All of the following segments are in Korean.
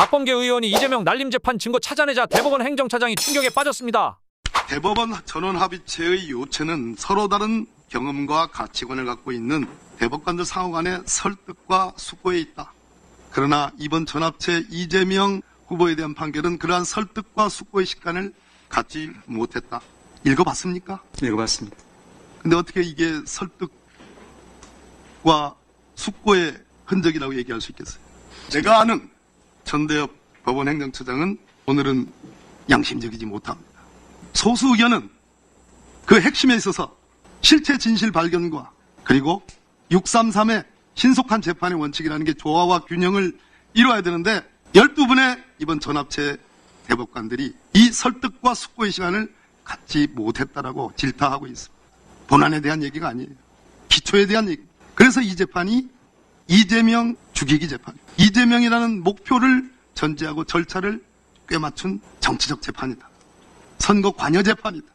박범계 의원이 이재명 날림 재판 증거 찾아내자 대법원 행정차장이 충격에 빠졌습니다. 대법원 전원 합의체의 요체는 서로 다른 경험과 가치관을 갖고 있는 대법관들 상호 간의 설득과 숙고에 있다. 그러나 이번 전합체 이재명 후보에 대한 판결은 그러한 설득과 숙고의 시간을 갖지 못했다. 읽어봤습니까? 읽어봤습니다. 근데 어떻게 이게 설득과 숙고의 흔적이라고 얘기할 수 있겠어요? 제가 아는 전대엽 법원 행정처장은 오늘은 양심적이지 못합니다. 소수 의견은 그 핵심에 있어서 실체 진실 발견과 그리고 633의 신속한 재판의 원칙이라는 게 조화와 균형을 이루어야 되는데 12분의 이번 전합체 대법관들이 이 설득과 숙고의 시간을 갖지 못했다라고 질타하고 있습니다. 본안에 대한 얘기가 아니에요. 기초에 대한 얘기. 그래서 이 재판이 이재명 죽이기 재판. 이재명이라는 목표를 전제하고 절차를 꿰맞춘 정치적 재판이다. 선거 관여 재판이다.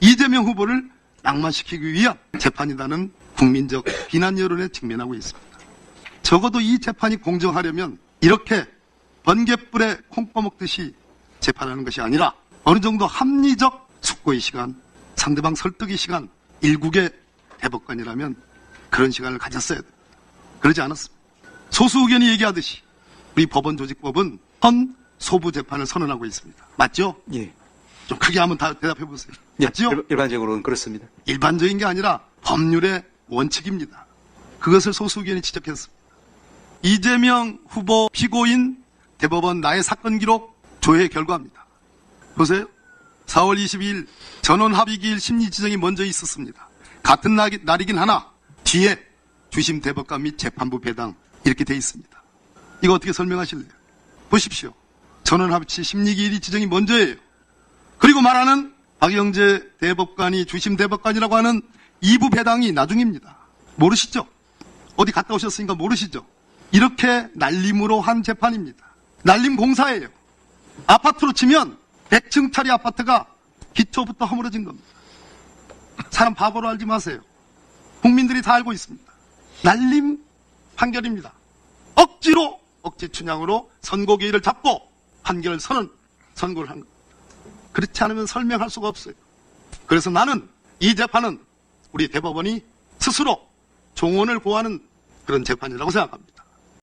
이재명 후보를 낙마시키기 위한 재판이다는 국민적 비난 여론에 직면하고 있습니다. 적어도 이 재판이 공정하려면 이렇게 번개불에 콩 퍼먹듯이 재판하는 것이 아니라 어느 정도 합리적 숙고의 시간, 상대방 설득의 시간, 일국의 대법관이라면 그런 시간을 가졌어야 됩니다. 그러지 않았습니다. 소수 의견이 얘기하듯이 우리 법원 조직법은 헌 소부 재판을 선언하고 있습니다. 맞죠? 예. 좀 크게 한번 다 대답해 보세요. 예, 맞죠? 일- 일반적으로는 그렇습니다. 일반적인 게 아니라 법률의 원칙입니다. 그것을 소수 의견이 지적했습니다. 이재명 후보 피고인 대법원 나의 사건 기록 조회 결과입니다. 보세요. 4월 22일 전원 합의기일 심리 지정이 먼저 있었습니다. 같은 날, 날이긴 하나 뒤에 주심 대법관 및 재판부 배당 이렇게 돼 있습니다. 이거 어떻게 설명하실래요? 보십시오. 전원 합의치 심리기일이 지정이 먼저예요. 그리고 말하는 박영재 대법관이 주심 대법관이라고 하는 2부 배당이 나중입니다. 모르시죠? 어디 갔다 오셨으니까 모르시죠? 이렇게 날림으로 한 재판입니다. 날림 공사예요. 아파트로 치면 100층짜리 아파트가 기초부터 허물어진 겁니다. 사람 바보로 알지 마세요. 국민들이 다 알고 있습니다. 날림 판결입니다. 억지로 억지 춘향으로 선고기일을 잡고 판결 선언 선고를 한 겁니다. 그렇지 않으면 설명할 수가 없어요. 그래서 나는 이 재판은 우리 대법원이 스스로 종언을 고하는 그런 재판이라고 생각합니다.